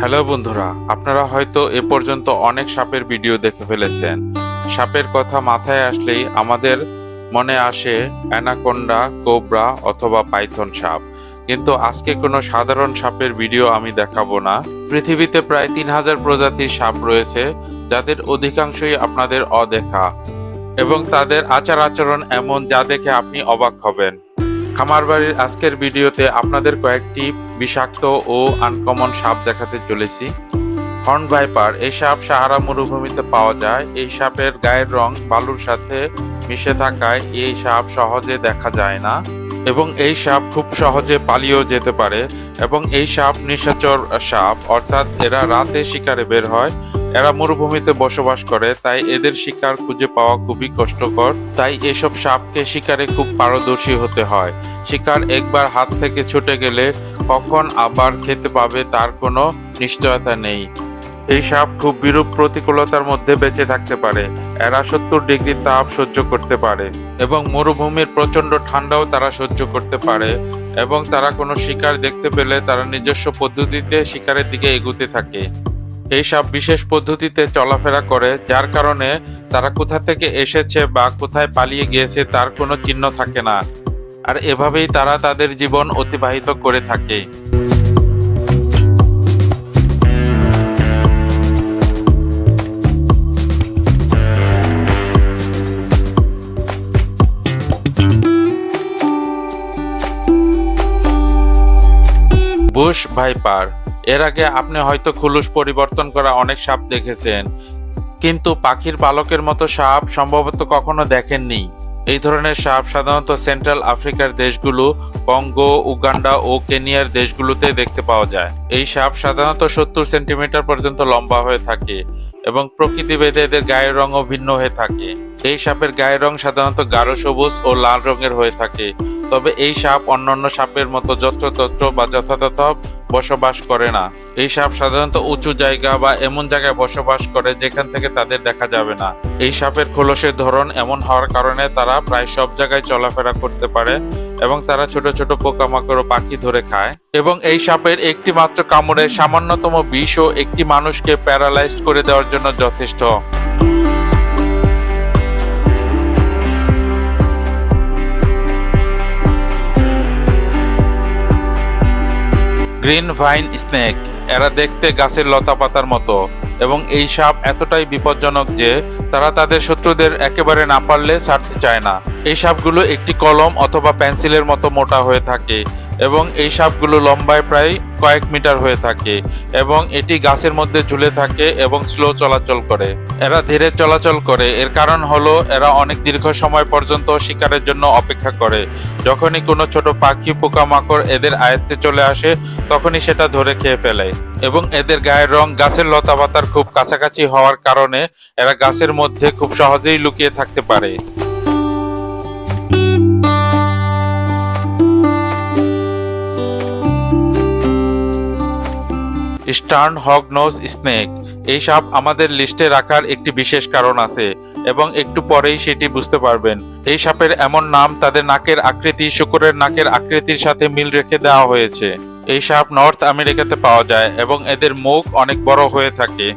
Hello বন্ধুরা, আপনারা হয়তো এ পর্যন্ত অনেক সাপের ভিডিও দেখে ফেলেছেন। সাপের কথা মাথায় আসলেই আমাদের মনে আসে অ্যানাকোন্ডা, কোবরা অথবা পাইথন সাপ। কিন্তু আজকে কোনো সাধারণ সাপের ভিডিও আমি দেখাবো না। পৃথিবীতে প্রায় তিন হাজার প্রজাতির সাপ রয়েছে, যাদের অধিকাংশই আপনাদের অদেখা এবং তাদের আচার আচরণ এমন যা দেখে আপনি অবাক হবেন। খামারবাড়ির আজকের ভিডিওতে আপনাদের কয়েকটি বিষাক্ত ও আনকমন সাপ দেখাতে চলেছি। হর্ন ভাইপার এই সাপ সাহারা মরুভূমিতে পাওয়া যায়। এই সাপের গায়ের রং বালুর সাথে মিশে থাকায় এই সাপ সহজে দেখা যায় না এবং এই সাপ খুব সহজে পালিয়েও যেতে পারে এবং এই সাপ নিশাচর সাপ, অর্থাৎ এরা রাতে শিকারে বের হয়। এরা মরুভূমিতে বসবাস করে, তাই এদের শিকার খুঁজে পাওয়া খুবই কষ্টকর। তাই এসব সাপকে শিকারে খুব পারদর্শী হতে হয়। শিকার একবার হাত থেকে ছুটে গেলে কখন আবার খেতে পাবে তার কোনো নিশ্চয়তা নেই। এই সাপ খুব বিরূপ প্রতিকূলতার মধ্যে বেঁচে থাকতে পারে। এরা সত্তর ডিগ্রি তাপ সহ্য করতে পারে এবং মরুভূমির প্রচণ্ড ঠান্ডাও তারা সহ্য করতে পারে এবং তারা কোনো শিকার দেখতে পেলে তারা নিজস্ব পদ্ধতিতে শিকারের দিকে এগুতে থাকে। এই বিশেষ পদ্ধতিতে চলাফেরা করে, যার কারণে তারা কোথা থেকে এসেছে বা কোথায় পালিয়ে গিয়েছে তার কোনো চিহ্ন থাকে না। আর এভাবেই তারা তাদের জীবন অতিবাহিত করে থাকে। বুশ ভাইপার এর আগে আপনি হয়তো খুলুস পরিবর্তন করা অনেক সাপ দেখেছেন, কিন্তু পাখির পালকের মতো সাপ সম্ভবত কখনো দেখেননি। এই ধরনের সাপ সাধারণত সেন্ট্রাল আফ্রিকার দেশগুলো, কঙ্গো, উগান্ডা ও কেনিয়ার দেশগুলোতে দেখতে পাওয়া যায়। এই সাপ সাধারণত সত্তর সেন্টিমিটার পর্যন্ত লম্বা হয়ে থাকে এবং প্রকৃতিভেদে এদের গায়ের রঙও ভিন্ন হয়ে থাকে। এই সাপের গায়ের রং সাধারণত গাঢ় সবুজ ও লাল রঙের হয়ে থাকে। তবে এই সাপ অন্যান্য সাপের মতো যত্রতত্র বা যথাযথ বসবাস করে না। এই সাপ সাধারণত উঁচু জায়গা বা এমন জায়গায় বসবাস করে যেখান থেকে তাদের দেখা যাবে না। এই সাপের খোলসের ধরন এমন হওয়ার কারণে তারা প্রায় সব জায়গায় চলাফেরা করতে পারে এবং তারা ছোট ছোট পোকামাকড় পাখি ধরে খায়। এবং এই সাপের একটি মাত্র কামড়ে সামান্যতম বিষও একটি মানুষকে প্যারালাইজড করে দেওয়ার জন্য যথেষ্ট। গ্রিন ভাইন স্নেক, এরা দেখতে গাছের লতা পাতার মতো, এবং এই সাপ এতটাই বিপজ্জনক যে তারা তাদের শত্রুদের একেবারে না পারলে ছাড়তে চায় না। এই সাপগুলো একটি কলম অথবা পেন্সিলের মতো মোটা হয়ে থাকে এবং এই সাপগুলো লম্বায় প্রায় কয়েক মিটার হয়ে থাকে এবং এটি গাছের মধ্যে ঝুলে থাকে এবং স্লো চলাচল করে। এরা ধীরে চলাচল করে। এর কারণ হলো এরা অনেক দীর্ঘ সময় পর্যন্ত শিকারের জন্য অপেক্ষা করে। যখনই কোনো ছোট পাখি, পোকামাকড় এদের আয়ত্তে চলে আসে, তখনই সেটা ধরে খেয়ে ফেলে এবং এদের গায়ের রং গাছের লতা পাতার খুব কাছাকাছি হওয়ার কারণে এরা গাছের মধ্যে খুব সহজেই লুকিয়ে থাকতে পারে। Stern hognose snake. এই সাপ আমাদের লিস্টে রাখার একটি বিশেষ কারণ আছে, এবং একটু পরেই সেটি বুঝতে পারবেন। এই সাপের এমন নাম তাদের নাকের আকৃতি, শুকুরের নাকের আকৃতির সাথে মিল রেখে দেওয়া হয়েছে। এই সাপ নর্থ আমেরিকাতে পাওয়া যায়, এবং এদের মুখ অনেক বড় হয়ে থাকে।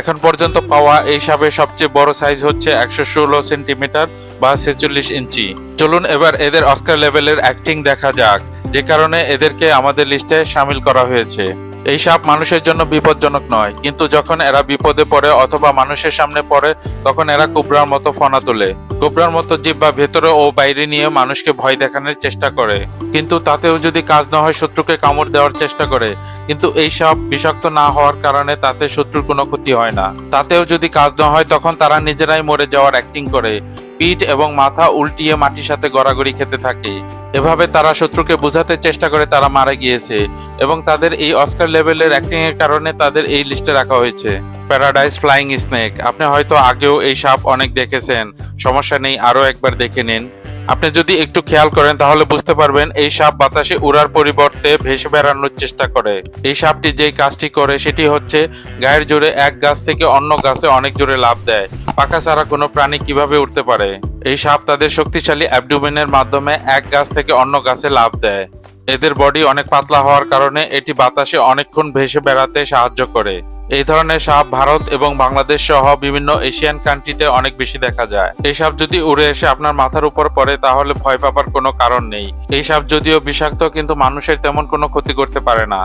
এখন পর্যন্ত পাওয়া এই সাপের সবচেয়ে বড় সাইজ হচ্ছে একশো ষোলো সেন্টিমিটার বা ছেচল্লিশ ইঞ্চি। চলুন এবার এদের অস্কার লেভেলের অ্যাক্টিং দেখা যাক, যে কারণে এদেরকে আমাদের লিস্টে সামিল করা হয়েছে। এই সাপ মানুষের জন্য বিপজ্জনক নয়, কিন্তু যখন এরা বিপদে পড়ে অথবা মানুষের সামনে পড়ে, তখন এরা কোবরার মতো ফনা তোলে। কোবরার মতো জিব্বা ভেতরে ও বাইরে নিয়ে মানুষকে ভয় দেখানোর চেষ্টা করে। কিন্তু তাতেও যদি কাজ না হয়, শত্রুকে কামড় দেওয়ার চেষ্টা করে। কিন্তু এই সাপ বিষাক্ত না হওয়ার কারণে তাতে শত্রুর কোনো ক্ষতি হয় না। তাতেও যদি কাজ না হয়, তখন তারা নিজেরাই মরে যাওয়ার অ্যাক্টিং করে, পিঠ এবং মাথা উল্টিয়ে মাটির সাথে গড়াগড়ি খেতে থাকে। এভাবে তারা শত্রুকে বোঝাতে চেষ্টা করে তারা মারা গিয়েছে এবং তাদের এই অস্কার লেভেলের অ্যাক্টিং এর কারণে তাদের এই লিস্টে রাখা হয়েছে। প্যারাডাইস ফ্লাইং স্নেক, আপনি হয়তো আগেও এই সাপ অনেক দেখেছেন। সমস্যা নেই আরও একবার দেখে নিন। আপনি যদি একটু খেয়াল করেন, তাহলে বুঝতে পারবেন এই সাপ বাতাসে উড়ার পরিবর্তে ভেসে বেড়ানোর চেষ্টা করে। এই সাপটি যেই কাজটি করে, সেটি হচ্ছে গায়ের জোরে এক গাছ থেকে অন্য গাছে অনেক জোরে লাভ দেয়। পাখা ছাড়া কোনো প্রাণী কীভাবে উঠতে পারে? এই সাপ তাদের শক্তিশালী অ্যাবডুমেনের মাধ্যমে এক গাছ থেকে অন্য গাছে লাভ দেয়। এদের বডি অনেক পাতলা হওয়ার কারণে এটি বাতাসে অনেকক্ষণ ভেসে বেড়াতে সাহায্য করে। এই ধরনের সাপ ভারত এবং বাংলাদেশ সহ বিভিন্ন এশিয়ান কান্ট্রিতে অনেক বেশি দেখা যায়। এই সাপ যদি উড়ে এসে আপনার মাথার উপর পড়ে, তাহলে ভয় পাবার কোনো কারণ নেই। এই সাপ যদিও বিষাক্ত, কিন্তু মানুষের তেমন কোনো ক্ষতি করতে পারে না।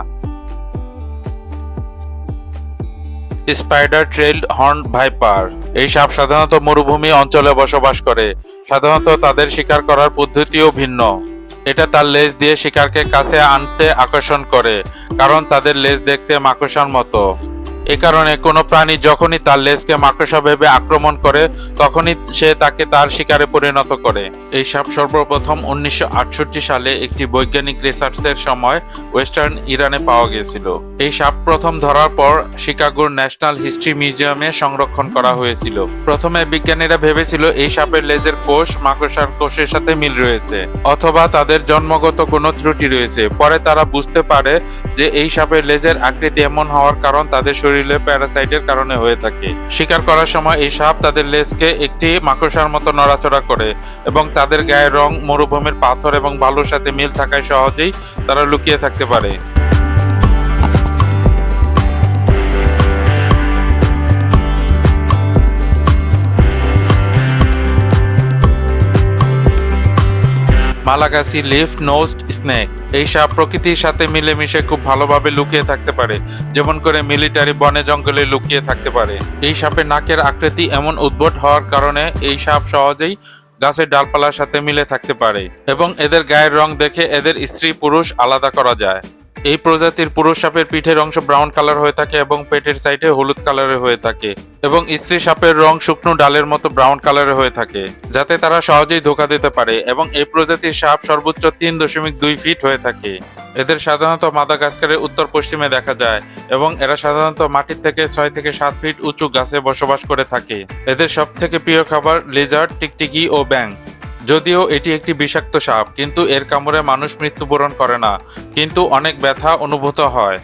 স্পাইডার ট্রেইল হর্ন ভাইপার এই সাপ সাধারণত মরুভূমি অঞ্চলে বসবাস করে। সাধারণত তাদের শিকার করার পদ্ধতিও ভিন্ন। এটা তার লেজ দিয়ে শিকারকে কাছে আনতে আকর্ষণ করে, কারণ তাদের লেজ দেখতে মাকড়সার মতো। এ কারণে কোনো প্রাণী যখনই তার লেজকে মাকড়সা ভেবে আক্রমণ করে, তখনই সে তাকে তার শিকারে পরিণত করে। এই সাপ সর্বপ্রথম উনিশশো সালে একটি বৈজ্ঞানিক রিসার্চের সময় ওয়েস্টার্ন ইরানে পাওয়া গিয়েছিল। এই সাপ প্রথম ধরার পর শিকাগোর ন্যাশনাল হিস্ট্রি মিউজিয়ামে সংরক্ষণ করা হয়েছিল। প্রথমে বিজ্ঞানীরা ভেবেছিল এই সাপের লেজের কোষ মাকড়সার কোষের সাথে মিল রয়েছে, অথবা তাদের জন্মগত কোনো ত্রুটি রয়েছে। পরে তারা বুঝতে পারে যে এই সাপের লেজের আকৃতি এমন হওয়ার কারণ তাদের শরীরে প্যারাসাইটের কারণে হয়ে থাকে। শিকার করার সময় এই সাপ তাদের লেজকে একটি মাকড়সার মতো নড়াচড়া করে এবং তাদের গায়ের রং, মরুভূমির পাথর এবং বালুর সাথে মিল থাকায় সহজেই তারা লুকিয়ে থাকতে পারে। Malagasy leaf nosed, snake. এই সাপ প্রকৃতির সাথে মিলেমিশে খুব ভালোভাবে লুকিয়ে থাকতে পারে, যেমন করে মিলিটারি বনে জঙ্গলে লুকিয়ে থাকতে পারে। এই সাপের নাকের আকৃতি এমন উদ্ভট হওয়ার কারণে এই সাপ সহজেই গাছের ডালপালার সাথে মিলে থাকতে পারে এবং এদের গায়ের রং দেখে এদের স্ত্রী পুরুষ আলাদা করা যায়। এই প্রজাতির পুরুষ সাপের পিঠের অংশ ব্রাউন কালার হয়ে থাকে এবং পেটের সাইডে হলুদ কালারের হয়ে থাকে এবং স্ত্রী সাপের রং শুকনো ডালের মতো ব্রাউন কালারের হয়ে থাকে, যাতে তারা সহজেই ধোকা দিতে পারে এবং এই প্রজাতির সাপ সর্বোচ্চ তিন দশমিক দুই ফিট হয়ে থাকে। এদের সাধারণত মাদাগাস্কারের উত্তর পশ্চিমে দেখা যায় এবং এরা সাধারণত মাটির থেকে ছয় থেকে সাত ফিট উঁচু গাছে বসবাস করে থাকে। এদের সব থেকে প্রিয় খাবার লেজার টিকটিকি ও ব্যাং যদিও এটি একটি বিষাক্ত সাপ, কিন্তু এর কামড়ে মানুষ মৃত্যুবরণ করে না, কিন্তু অনেক ব্যথা অনুভূত হয়।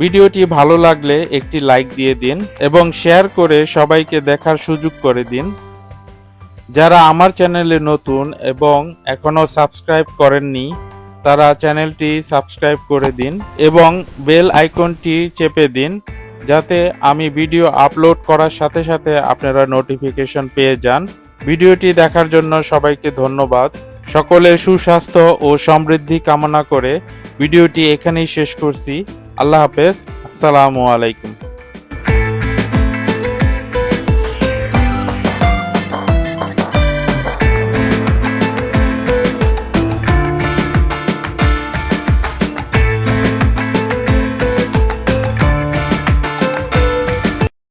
ভিডিওটি ভালো লাগলে একটি লাইক দিয়ে দিন এবং শেয়ার করে সবাইকে দেখার সুযোগ করে দিন। যারা আমার চ্যানেলে নতুন এবং এখনও সাবস্ক্রাইব করেননি, তারা চ্যানেলটি সাবস্ক্রাইব করে দিন এবং বেল আইকনটি চেপে দিন, যাতে আমি ভিডিও আপলোড করার সাথে সাথে আপনারা নোটিফিকেশন পেয়ে যান। ভিডিওটি দেখার জন্য সবাইকে ধন্যবাদ। সকলের সুস্বাস্থ্য ও সমৃদ্ধি কামনা করে ভিডিওটি এখানেই শেষ করছি। আল্লাহ হাফেজ। আসসালামু আলাইকুম।